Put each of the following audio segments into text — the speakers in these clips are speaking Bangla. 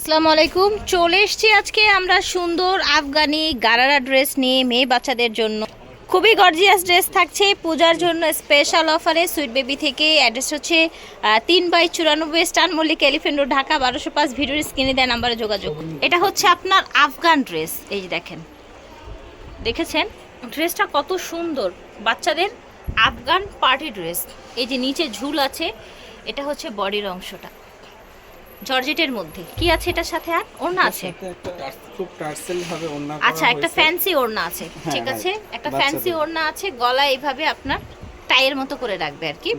আসসালামু আলাইকুম। চলে এসছি আজকে আমরা সুন্দর আফগানি গারারা ড্রেস নিয়ে মেয়ে বাচ্চাদের জন্য। খুবই গর্জিয়াস ড্রেস থাকছে। পূজার জন্য স্পেশাল অফারে সুইট বেবি থেকে অ্যাড্রেস হচ্ছে তিন বাই চুরানব্বই স্টান মল্লিক এলিফেন্ট ঢাকা, বারোশো পাঁচ, ভিডিওর স্ক্রিনে দেয় নাম্বারে যোগাযোগ। এটা হচ্ছে আপনার আফগান ড্রেস এই যে দেখেন। দেখেছেন? ড্রেসটা কত সুন্দর। বাচ্চাদের আফগান পার্টি ড্রেস এই যে নিচে ঝুল আছে, এটা হচ্ছে বডির অংশটা। জর্জেটের মধ্যে। কি আছে এটার সাথে আর? ওড়না আছে। খুব টার্সেল ভাবে ওন্না আচ্ছা একটা ফ্যান্সি ওড়না আছে হ্যাঁ, ঠিক হ্যাঁ, আছে? একটা ফ্যান্সি ওড়না আছে গলা এইভাবে আপনার টাইয়ের মতো করে রাখবে আর কি।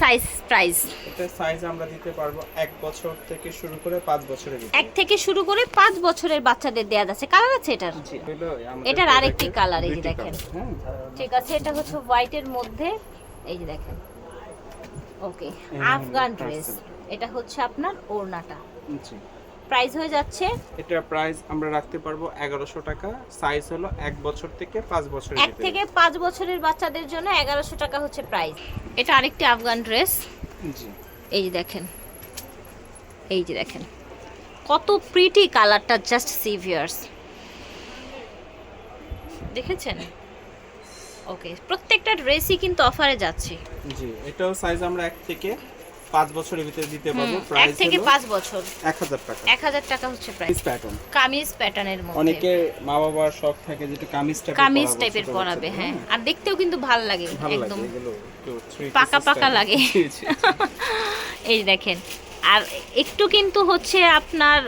সাইজ প্রাইস এটা সাইজ আমরা দিতে পারব এক বছর থেকে শুরু করে পাঁচ বছরের এক থেকে শুরু করে পাঁচ বছরের বাচ্চাদের দেয়া যাচ্ছে কালার আছে এটার? এটার আরেকটি product-এর এই যে দেখেন। হ্যাঁ। ঠিক আছে এটা হচ্ছে হোয়াইটের মধ্যে এই যে দেখেন। ওকে আফগান ড্রেস এটা হচ্ছে আপনার ওড়নাটা। জি। প্রাইস হয়ে যাচ্ছে? এটা প্রাইস আমরা রাখতে পারব এগারোশো টাকা। সাইজ হলো এক বছর থেকে পাঁচ বছরের এক থেকে পাঁচ বছরের বাচ্চাদের জন্য এগারোশো টাকা হচ্ছে প্রাইস। এটা আরেকটি আফগান ড্রেস। জি। এই যে দেখেন। এই যে দেখেন। কত প্রিটি কালারটা জাস্ট সিভিয়ার্স দেখেছেন? ওকে প্রত্যেকটা ড্রেসই কিন্তু অফারে যাচ্ছে। জি এটাও সাইজ আমরা এক থেকে পাঁচ বছরের ভিতরে দিতে পারব প্রাইস থেকে পাঁচ বছর। এক হাজার টাকা। এক হাজার টাকা হচ্ছে প্রাইস প্যাটার্ন কামিজ প্যাটার্নের মধ্যে। অনেকে মা বাবার শখ থাকে যেটা কামিজ টাইপের কামিজ টাইপের পরাবে হ্যাঁ। আর দেখতেও কিন্তু ভালো লাগে একদম। পাকা পাকা লাগে। এই দেখেন। আর একটু কিন্তু হচ্ছে আপনার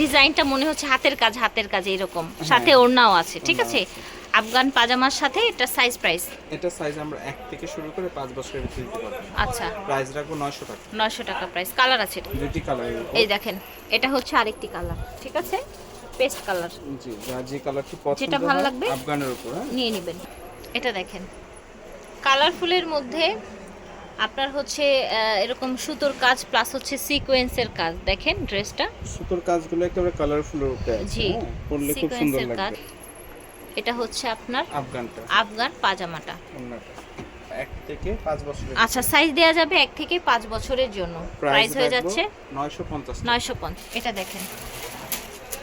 ডিজাইনটা মনে হচ্ছে হাতের কাজ হাতের কাজ এরকম সাথে ওড়নাও আছে ঠিক আছে। আফগান পাজামার সাথে এটা সাইজ প্রাইস এটা সাইজ আমরা এক থেকে শুরু করে পাঁচ বছরের ভিতরে দিতে পারব। আচ্ছা। প্রাইস রাখব নয়শো টাকা। নয়শো টাকা প্রাইস কালার আছে এটা? দুটি কালার এই দেখেন এটা হচ্ছে আরেকটি কালার ঠিক আছে? পেস্ট কালার জি যার যে কালারটি পছন্দ যেটা ভালো লাগবে। আফগানের উপর হ্যাঁ? নিয়ে নেবেন। এটা দেখেন কালারফুলের মধ্যে আপনার হচ্ছে এরকম সুতোর কাজ প্লাস হচ্ছে সিকোয়েন্সের কাজ। দেখেন ড্রেসটা সুতোর কাজগুলো একেবারে কালারফুল আছে জি হ্যাঁ? পরলে খুব সুন্দর সিকোয়েন্সের কাজ। লাগবে এটা হচ্ছে আপনার আফগানটা আফগান পাজামাটা। এক থেকে পাঁচ বছরের আচ্ছা সাইজ দেওয়া যাবে এক থেকে পাঁচ বছরের জন্য। প্রাইস হয়ে যাচ্ছে নয়শো পঞ্চাশ নয়শো পঞ্চাশ এটা দেখেন।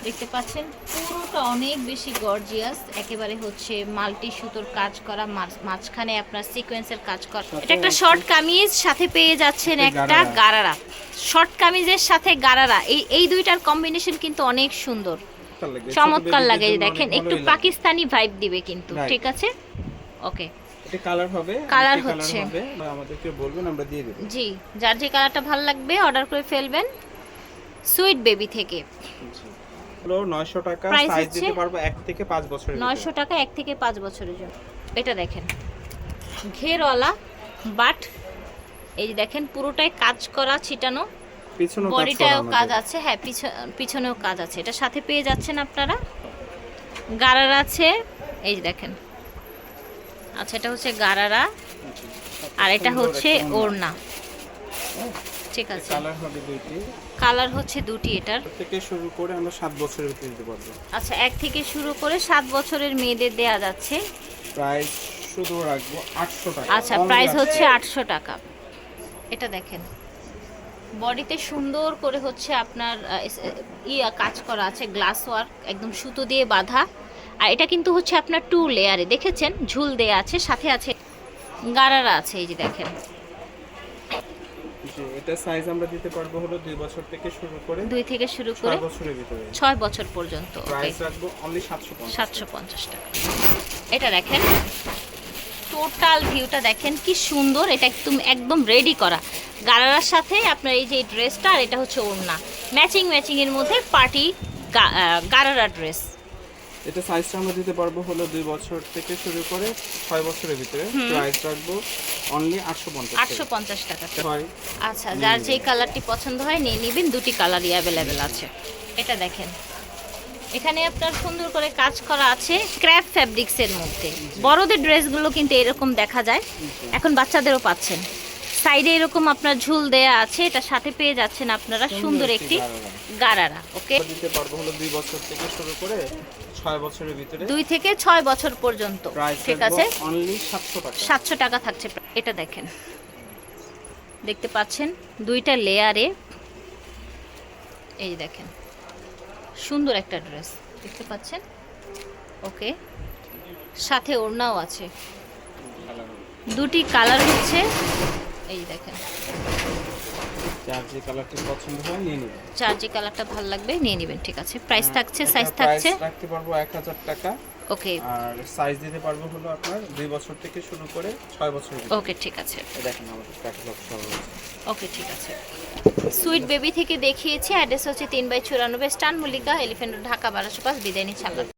দেখতে পাচ্ছেন? পুরোটা অনেক বেশি গর্জিয়াস একেবারে হচ্ছে মাল্টি সুতোর কাজ করা মাঝ- মাঝখানে আপনার সিকোয়েন্সের কাজ করা। এটা একটা শর্ট কামিজ সাথে পেয়ে যাচ্ছেন একটা। গারারা। শর্ট কামিজের সাথে গারারা। এই এই দুইটার কম্বিনেশন কিন্তু অনেক সুন্দর। চমৎকার লাগে দেখেন একটু পাকিস্তানি ভাইব দিবে কিন্তু ঠিক আছে? ওকে এটা কালার হবে colour হচ্ছে। আমাদেরকে বলবেন আমরা দিয়ে দেবো। জি যার যে কালারটা ভালো লাগবে অর্ডার করে ফেলবেন সুইট বেবি থেকে। হলো নয়শো টাকা Price সাইজ? দিতে পারব এক থেকে পাঁচ বছরের নয়শো টাকা এক থেকে পাঁচ বছরের জন্য। এটা দেখেন ঘেরওয়ালা বাট এই যে দেখেন পুরোটাই কাজ করা ছিটানো। পিছনে বডিটাও কাজ আছে হ্যাঁ পিছ- পিছনেও কাজ আছে। এটার সাথে পেয়ে যাচ্ছেন আপনারা। গারার আছে এই যে দেখেন। আচ্ছা এটা হচ্ছে গারারা। আর এটা হচ্ছে ওড়না। ঠিক আছে। কালার হবে দুইটি। কালার হচ্ছে দুটি এটার। থেকে শুরু করে আমরা সাত বছরের ভিতরে দিতে পারব। আচ্ছা এক থেকে শুরু করে সাত বছরের মেয়েদের দেয়া যাচ্ছে। প্রাইস শুধু রাখব আটশো টাকা। আচ্ছা প্রাইস হচ্ছে আটশো টাকা। এটা দেখেন। বডিতে সুন্দর করে হচ্ছে আপনার ইয়া কাজ করা আছে গ্লাস ওয়ার্ক একদম সুতো দিয়ে বাঁধা। আর এটা কিন্তু হচ্ছে আপনার টু লেয়ারে দেখেছেন? ঝুল দেয়া আছে সাথে আছে গারারা আছে এই যে দেখেন। এটা সাইজ আমরা দিতে পারব হলো দুই বছর থেকে শুরু করে দুই থেকে শুরু করে ছয় বছরের ভিতরে। ছয় বছর পর্যন্ত প্রাইস রাখব অনলি সাতশো পঞ্চাশ সাতশো পঞ্চাশ টাকা। এটা দেখেন টোটাল ভিউটা দেখেন কি সুন্দর এটা একদম একদম রেডি করা। গারারার সাথে আপনার এই যে ড্রেসটা আর এটা হচ্ছে ওড়না। ম্যাচিং ম্যাচিং এর মধ্যে পার্টি গারারা ড্রেস। এটা সাইজটা আমরা দিতে পারব হলো দুই বছর থেকে শুরু করে ছয় বছরের ভিতরে। প্রাইস রাখব অনলি আটশো পঞ্চাশ আটশো পঞ্চাশ টাকা হয় আচ্ছা যার যেই কালারটি পছন্দ হয় নিয়ে নেবেন দুটি কালারই অ্যাভেলেবেল আছে। এটা দেখেন। এখানে আপনার সুন্দর করে কাজ করা আছে ক্র্যাপ ফ্যাব্রিক্সের মধ্যে। বড়দের ড্রেসগুলো কিন্তু এরকম দেখা যায়। এখন বাচ্চাদেরও পাচ্ছেন। সাইডে এরকম আপনার ঝুল দেয়া আছে এটা সাথে পেয়ে যাচ্ছেন আপনারা সুন্দর একটি গারারা। ওকে? দিতে পারব হলো দুই বছর থেকে শুরু করে ছয় বছরের ভিতরে। দুই থেকে ছয় বছর পর্যন্ত ঠিক আছে? অনলি সাতশো টাকা। সাতশো টাকা থাকছে এটা দেখেন। দেখতে পাচ্ছেন দুইটা লেয়ারে এই দেখেন সুন্দর একটা ড্রেস দেখতে পাচ্ছেন? ওকে সাথে ওড়নাও আছে। দুটি কালার হচ্ছে এই দেখেন। যার যে কালারটি পছন্দ হয় নিয়ে নেবেন। যার যে কালারটা ভালো লাগবে নিয়ে নেবেন ঠিক আছে। প্রাইস থাকছে সাইজ থাকছে। রাখতে পারব এক হাজার টাকা। ওকে আর সাইজ দিতে পারব হলো আপনার দুই বছর থেকে শুরু করে ছয় বছর ওকে ঠিক আছে। দেখেন আমাদের ক্যাটালগ সহ ওকে ঠিক আছে। সুইট বেবি থেকে দেখিয়েছি অ্যাড্রেস হচ্ছে তিন বাই চুরানব্বই স্টান মল্লিকা এলিফেন্ট ঢাকা বারোশো পাঁচ বিদায় নিচ্ছে